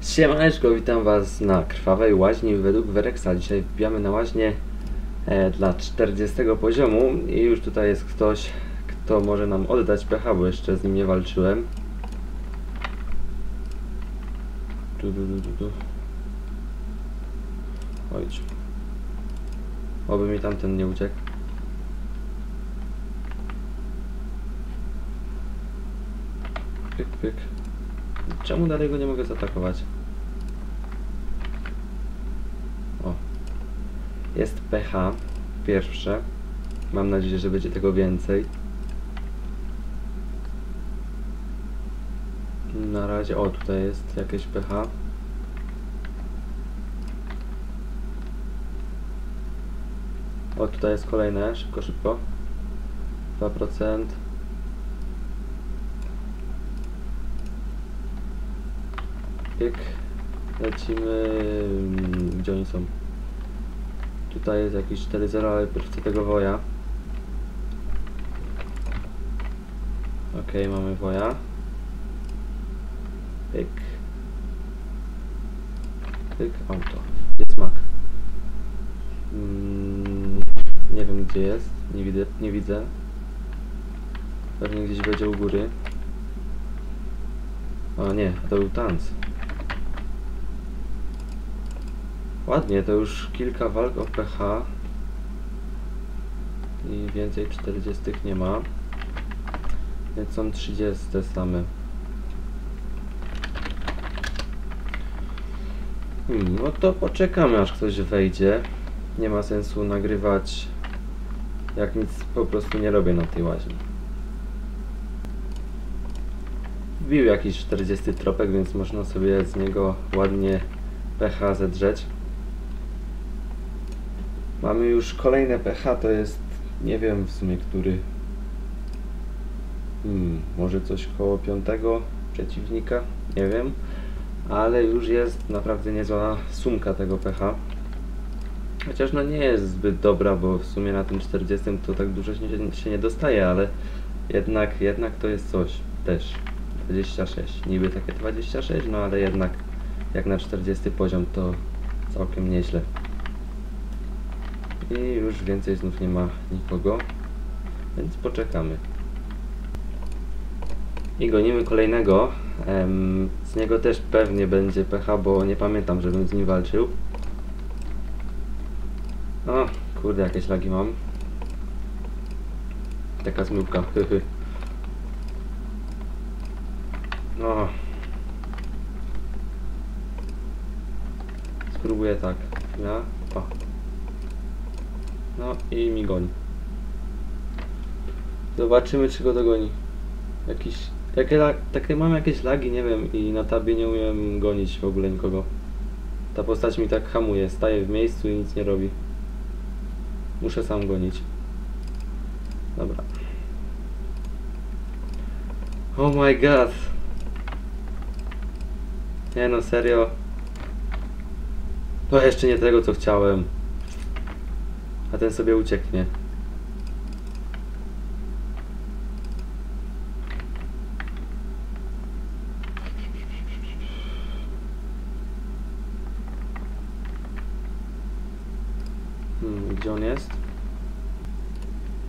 Siemaneczko, witam was na krwawej łaźni według Werexa. Dzisiaj wbijamy na łaźnię e, dla 40 poziomu i już tutaj jest ktoś, kto może nam oddać pecha, bo jeszcze z nim nie walczyłem. Tu, tu, tu, tu. Chodź. Oby mi tamten nie uciekł. Pyk, pyk. Czemu dalej go nie mogę zaatakować? O. Jest PH. Pierwsze. Mam nadzieję, że będzie tego więcej. Na razie, o tutaj jest jakieś PH. O tutaj jest kolejne, szybko, szybko. 2%. Pyk. Lecimy. mm, Gdzie oni są? Tutaj jest jakiś 4-0, ale pierw chcę tego woja. Okej, mamy woja. Pyk. Pyk, auto. Jest mak. Mm, nie wiem gdzie jest. Nie widzę. Nie widzę. Pewnie gdzieś będzie u góry. O nie, to był tanc. Ładnie, to już kilka walk o PH. I więcej 40 nie ma. Więc są 30 same. Hmm, no to poczekamy aż ktoś wejdzie. Nie ma sensu nagrywać jak nic po prostu nie robię na tej łaźni. Wbił jakiś 40 tropek, więc można sobie z niego ładnie PH zedrzeć. Mamy już kolejne PH, to jest nie wiem w sumie który. Hmm, może coś koło piątego przeciwnika, nie wiem. Ale już jest naprawdę niezła sumka tego PH. Chociaż no nie jest zbyt dobra, bo w sumie na tym 40 to tak dużo się, się nie dostaje, ale jednak, jednak to jest coś też. 26, niby takie 26, no ale jednak jak na 40 poziom to całkiem nieźle. I już więcej znów nie ma nikogo, więc poczekamy. I gonimy kolejnego. Z niego też pewnie będzie PH, bo nie pamiętam, żebym z nim walczył. O, kurde, jakieś lagi mam. Taka zmyłka, hyhy. No. Spróbuję tak. Ja. O. No i mi goni. Zobaczymy, czy go dogoni. Jakiś. Takie, la- takie mam jakieś lagi, nie wiem, i na tabie nie umiem gonić w ogóle nikogo. Ta postać mi tak hamuje, staje w miejscu i nic nie robi. Muszę sam gonić. Dobra. Oh my god. Nie no, serio. To jeszcze nie tego, co chciałem. A ten sobie ucieknie. Hmm, gdzie on jest?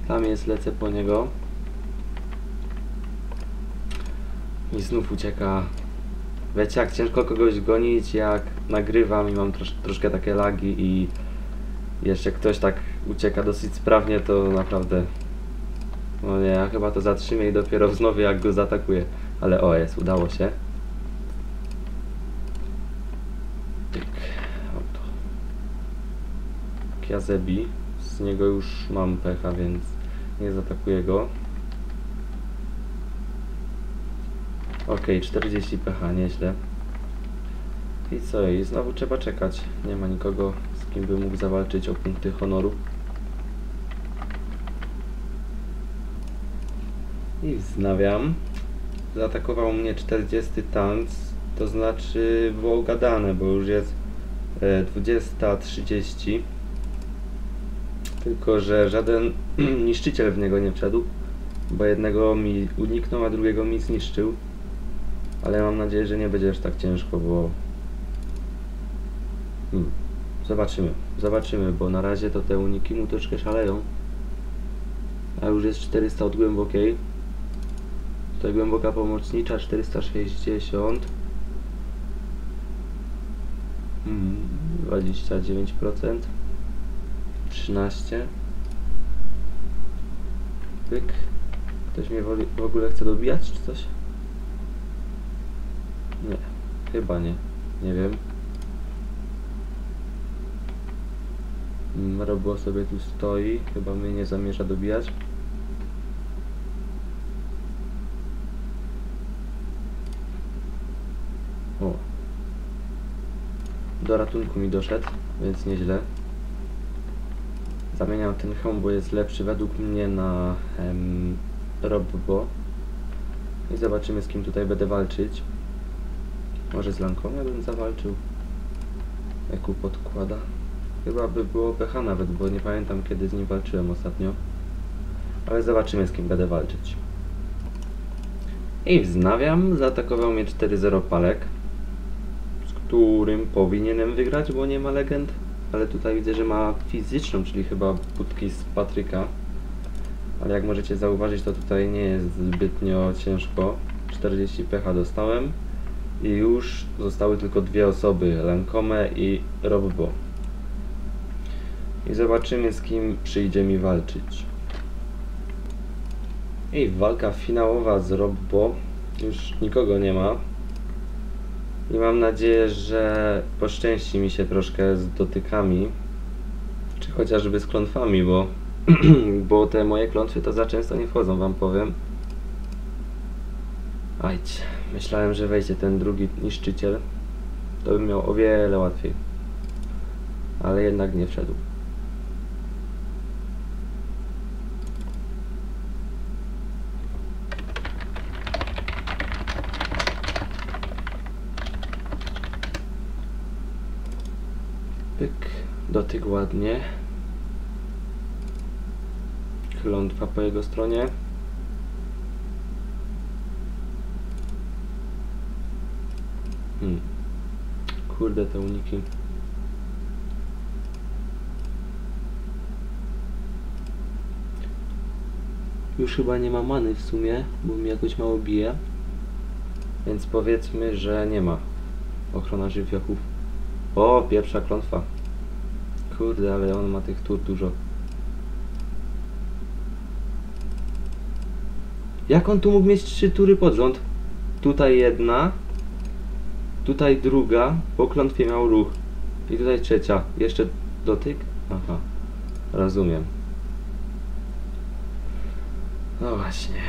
Tam jest, lecę po niego. I znów ucieka. Wiecie, jak ciężko kogoś gonić, jak nagrywam i mam trosz, troszkę takie lagi i jeszcze ktoś tak ucieka dosyć sprawnie, to naprawdę... No nie, ja chyba to zatrzymię i dopiero wznowię jak go zaatakuję. Ale o, jest, udało się. Tyk, auto. Kiazebi. Z niego już mam pecha, więc nie zaatakuję go. Okej, 40 pH, nieźle. I co? I znowu trzeba czekać. Nie ma nikogo, kim by mógł zawalczyć o punkty honoru. I wznawiam. Zaatakował mnie 40 tanc, to znaczy było gadane, bo już jest e, 20.30. Tylko, że żaden niszczyciel w niego nie wszedł, bo jednego mi uniknął, a drugiego mi zniszczył. Ale mam nadzieję, że nie będzie aż tak ciężko, bo Hmm. Zobaczymy, zobaczymy, bo na razie to te uniki mu troszkę szaleją. A już jest 400 od głębokiej. Tutaj głęboka pomocnicza 460. Hmm, 29%. 13. Pyk. Ktoś mnie w ogóle chce dobijać czy coś? Nie, chyba nie. Nie wiem. Robo sobie tu stoi, chyba mnie nie zamierza dobijać. O. Do ratunku mi doszedł, więc nieźle. Zamieniam ten hełm, bo jest lepszy według mnie na em, Robbo. I zobaczymy z kim tutaj będę walczyć. Może z Lankomem bym zawalczył. Jaku podkłada. Chyba by było PH nawet, bo nie pamiętam kiedy z nim walczyłem ostatnio. Ale zobaczymy z kim będę walczyć. I wznawiam, zaatakował mnie 4-0 palek, z którym powinienem wygrać, bo nie ma legend. Ale tutaj widzę, że ma fizyczną, czyli chyba budki z Patryka. Ale jak możecie zauważyć, to tutaj nie jest zbytnio ciężko. 40 PH dostałem. I już zostały tylko dwie osoby, Lancome i Robbo. I zobaczymy z kim przyjdzie mi walczyć. I walka finałowa z Robbo. Już nikogo nie ma. I mam nadzieję, że poszczęści mi się troszkę z dotykami. Czy chociażby z klątwami, bo, bo te moje klątwy to za często nie wchodzą, wam powiem. Ajdź. Myślałem, że wejdzie ten drugi niszczyciel. To bym miał o wiele łatwiej. Ale jednak nie wszedł. Pyk, dotyk ładnie. Klątwa po jego stronie. Hmm. Kurde, te uniki. Już chyba nie ma many w sumie, bo mi jakoś mało bije. Więc powiedzmy, że nie ma. Ochrona żywiołów. O, pierwsza klątwa. Kurde, ale on ma tych tur dużo. Jak on tu mógł mieć trzy tury pod rząd? Tutaj jedna. Tutaj druga. Po klątwie miał ruch. I tutaj trzecia. Jeszcze dotyk? Aha. Rozumiem. No właśnie.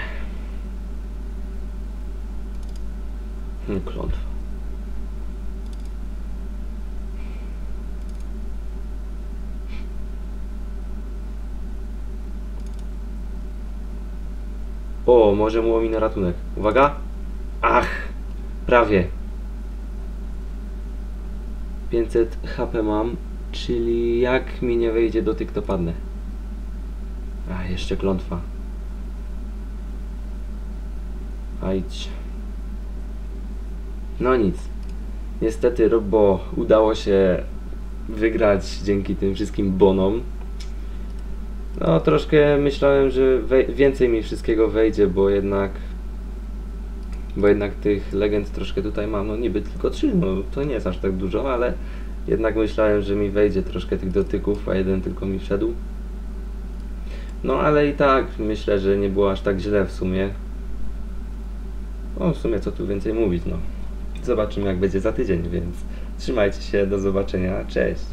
Hmm, Klątwa. O, może mu ominę ratunek. Uwaga! Ach! Prawie. 500 HP mam, czyli jak mi nie wejdzie dotyk, to padnę. A, jeszcze klątwa. Ajdź. No nic. Niestety, Robo udało się wygrać dzięki tym wszystkim bonom. No, troszkę myślałem, że więcej mi wszystkiego wejdzie, bo jednak bo jednak tych legend troszkę tutaj mam, no niby tylko trzy, no to nie jest aż tak dużo, ale jednak myślałem, że mi wejdzie troszkę tych dotyków, a jeden tylko mi wszedł. No ale i tak myślę, że nie było aż tak źle w sumie. No w sumie co tu więcej mówić, no. Zobaczymy jak będzie za tydzień, więc trzymajcie się, do zobaczenia, cześć.